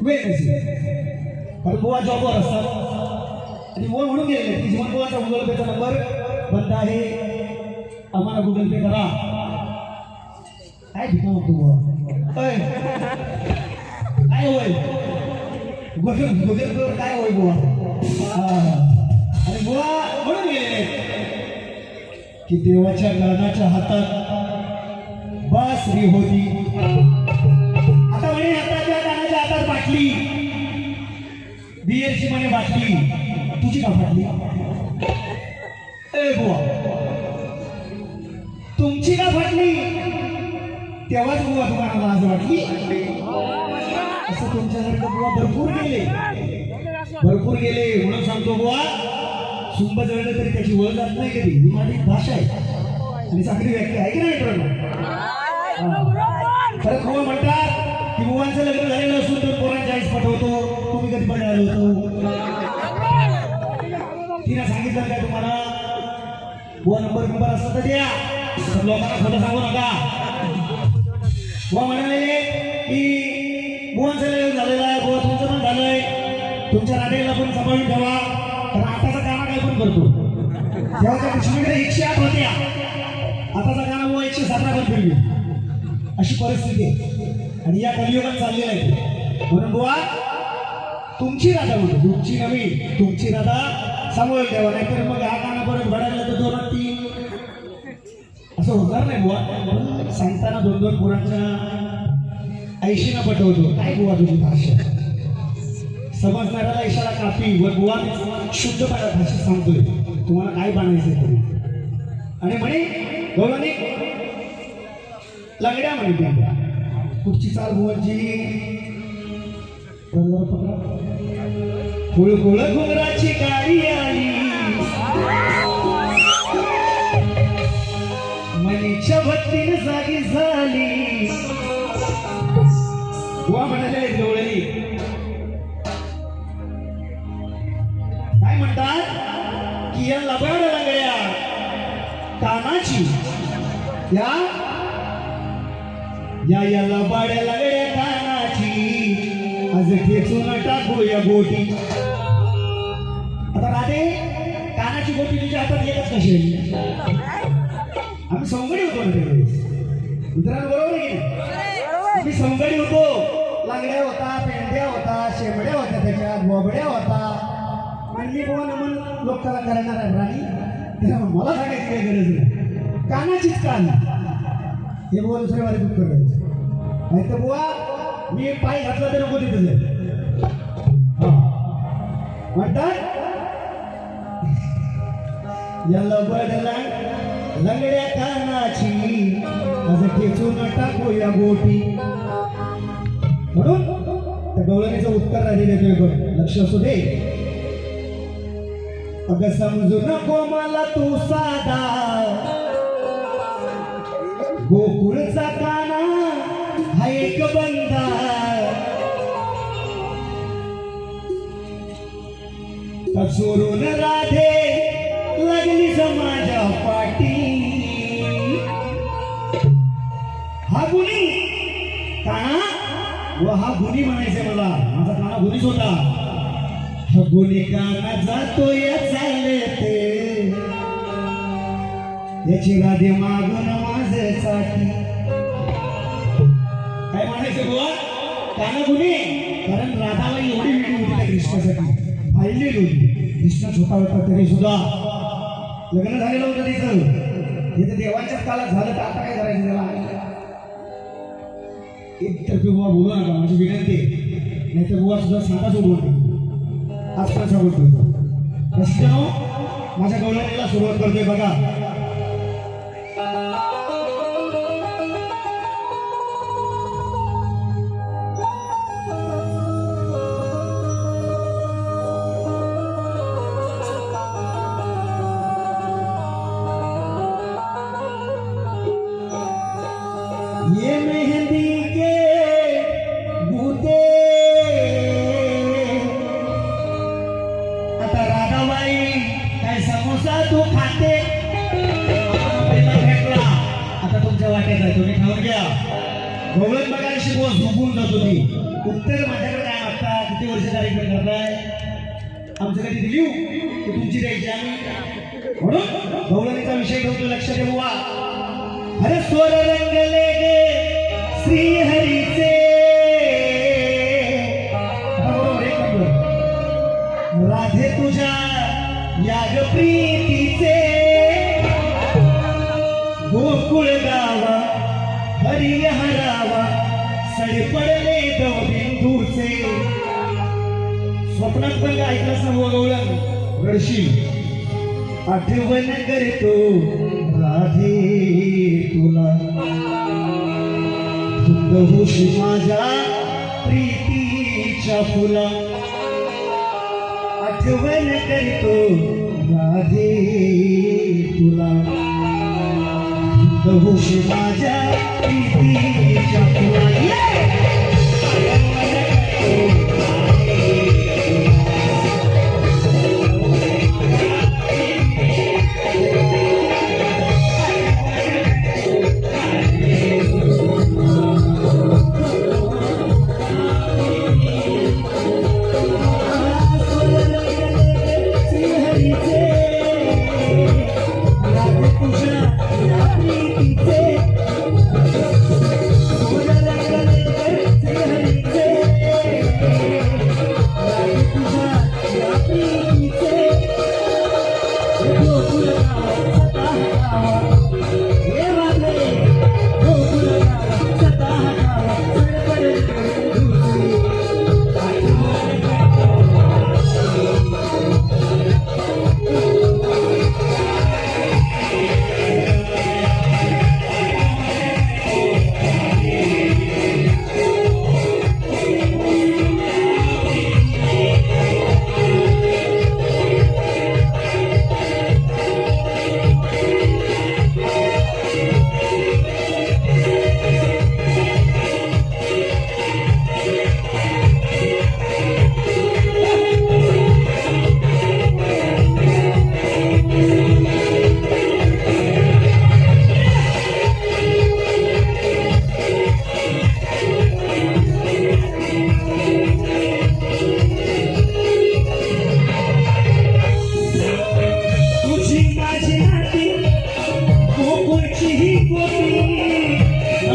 वेळ नसेल कारण बुवा जॉबवर असतात आणि वर म्हणून गेले की जीवन बुवाचा गुगल पेचा नंबर बंद आहे आम्हाला गुगल पे करा काय भिका होतो बुवा काय होय गुगल गुगल पेवर काय होय बुवा हा. आणि बुवा म्हणून गेले की देवाच्या गाण्याच्या हातात बासरी होती फाटली बीएससी बियरची म्हणे बाटली तुझी का फाटली ए बुवा. तुमची का फाटली तेव्हाच बुवा तुम्हाला आज वाटली. असं तुमच्यासारखं बुवा भरपूर गेले. भरपूर गेले. म्हणून सांगतो बुवा सुंब जळलं तरी त्याची ओळख जात नाही कधी. ही माझी भाषा आहे. आणि साखरी व्याख्या आहे की नाही मित्रांनो? खरं खवं म्हणतात. की मुलांचं लग्न झालेलं असून तर पोरांच्या आईस पाठवतो. तुम्ही कधी पण आलो होतो. तिनं सांगितलं काय तुम्हाला? बुवा नंबर नंबर असतो तर द्या. लोकांना खोटं सांगू नका. बुवा म्हणाले की मुलांचं लग्न झालेलं आहे बुवा तुमचं पण झालंय. तुमच्या नातेला पण सांभाळून ठेवा. तर आताचा कामा काय पण करतो. तेव्हाच्या कृष्णाकडे एकशे आठ होत्या आताचा गाणा बुवा एकशे सतरा पण फिरली. अशी परिस्थिती आहे. आणि या कलियुगात चाललेलं आहे. म्हणून बुवा तुमची राधा म्हणतो तुमची नवी तुमची राधा समोर ठेवा नाहीतर मग हा गाणं परत तर दोन तीन असं होणार नाही बुवा. म्हणून सांगताना दोन दोन पुरांच्या ऐशीनं पटवतो. काय बुवा तुझी भाषा? समजणाऱ्याला इशारा कापी. व बुवा शुद्ध भाषेत सांगतोय. तुम्हाला काय बांधायचं तरी आणि म्हणे गौराने लंगड्या म्हणे त्या. कुठची चाल बुवांची कुळ कुळ गाडी आली. मनीच्या भक्तीने जागी झाली. बुवा म्हणाले गवळणी काय म्हणतात? की या लबाड लागल्या कानाची या या याला बाड्याला गड्या कानाची आज खेचून टाकूया गोटी. आता राधे कानाची गोटी तुझ्या हातात येतच कशी आम्ही सौंगडी होतो ना त्यावेळेस. मित्रांबरोबर आहे की नाही? आम्ही सौंगडी होतो. लांगड्या होता पेंड्या होता शेंबड्या होत्या त्याच्यात बोबड्या होता. म्हणली बाबा नमन लोक त्याला करणार आहे राणी त्याला मला सांगायची काही गरज नाही. कानाचीच कान. हे बुवा दुसऱ्या वारी बुक करायचं नाही तर बुवा मी पाय घातला तरी नको तिथं म्हणतात याला बडला लंगड्या कानाची आज खेचून टाकूया गोटी. म्हणून त्या गवळणीचं उत्तर राहिलेलं तुम्ही लक्ष असू दे. अगं समजू नको मला तू साधा. सोडून राधे लागली समाजा पाठी. हा गुणी? काना? व हा गुणी म्हणायचे मला. माझा काना गुणीच होता. हा गुणी काना जातो या ते याची राधे मागून माझ्यासाठी काय म्हणायचं बुवा? काना गुणी? कारण राधाला एवढी वेळी होती त्या कृष्णासाठी. फायलेली होती. कृष्ण छोटा होता तरी सुद्धा लग्न झालेलं होतं तिचं हे तर काला काळात झालं तर आता काय करायचं त्याला? एक तर बुवा बोलू नका माझी विनंती नाहीतर बुवा सुद्धा सांगा सोडवत आज पण सांगतो रस्त्यानो माझ्या गौरवाला सुरुवात करतोय बघा. आहे तुम्ही घ्या गवळण बघायला शिकवा झोपून जात होती उत्तर माझ्याकडे काय मागता किती वर्ष कार्यक्रम करताय? आमचं कधी दिली हो? की तुमची द्यायची आम्ही? म्हणून गवळणीचा विषय ठेवतो लक्ष ठेवा. वा अरे स्वर रंगले गे श्री हरीचे राधे तुझ्या याग प्रीतीचे. गोकुळ गावा हरी हरावा सडपडले पडले दवबिंदूचे स्वप्नात पण काय ऐकलं सांगू गवळण रडशील आठवण करतो राधे तुला. सुंद होशी माझ्या प्रीतीच्या फुला. आठवण करतो राधे तुला. सुंद होशी माझ्या प्रीतीच्या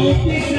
नव्हतीच राधे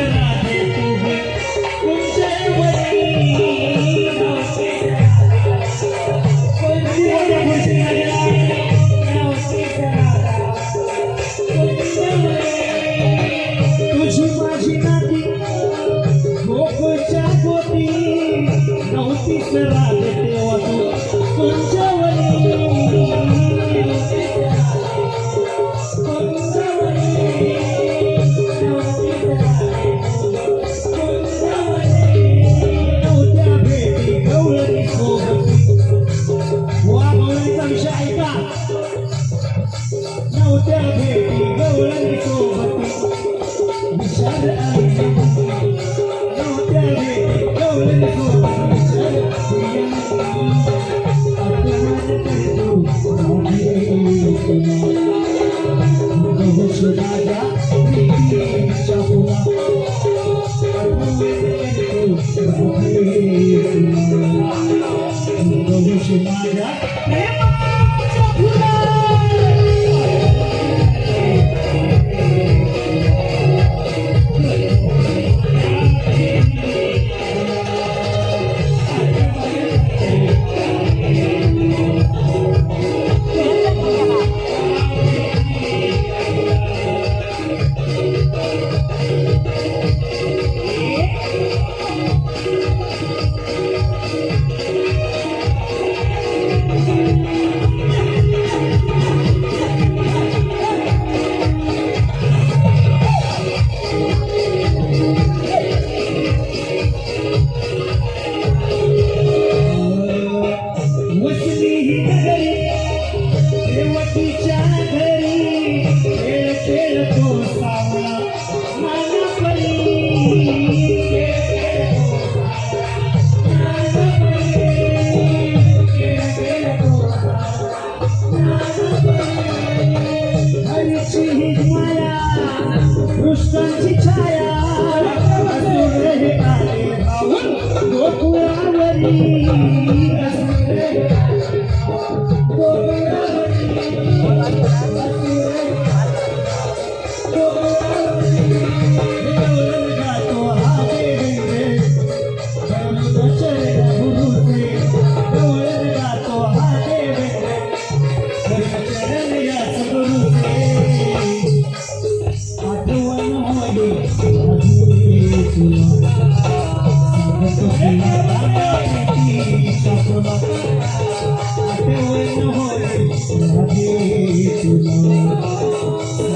লাগে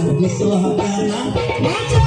তুমি সোহাগানা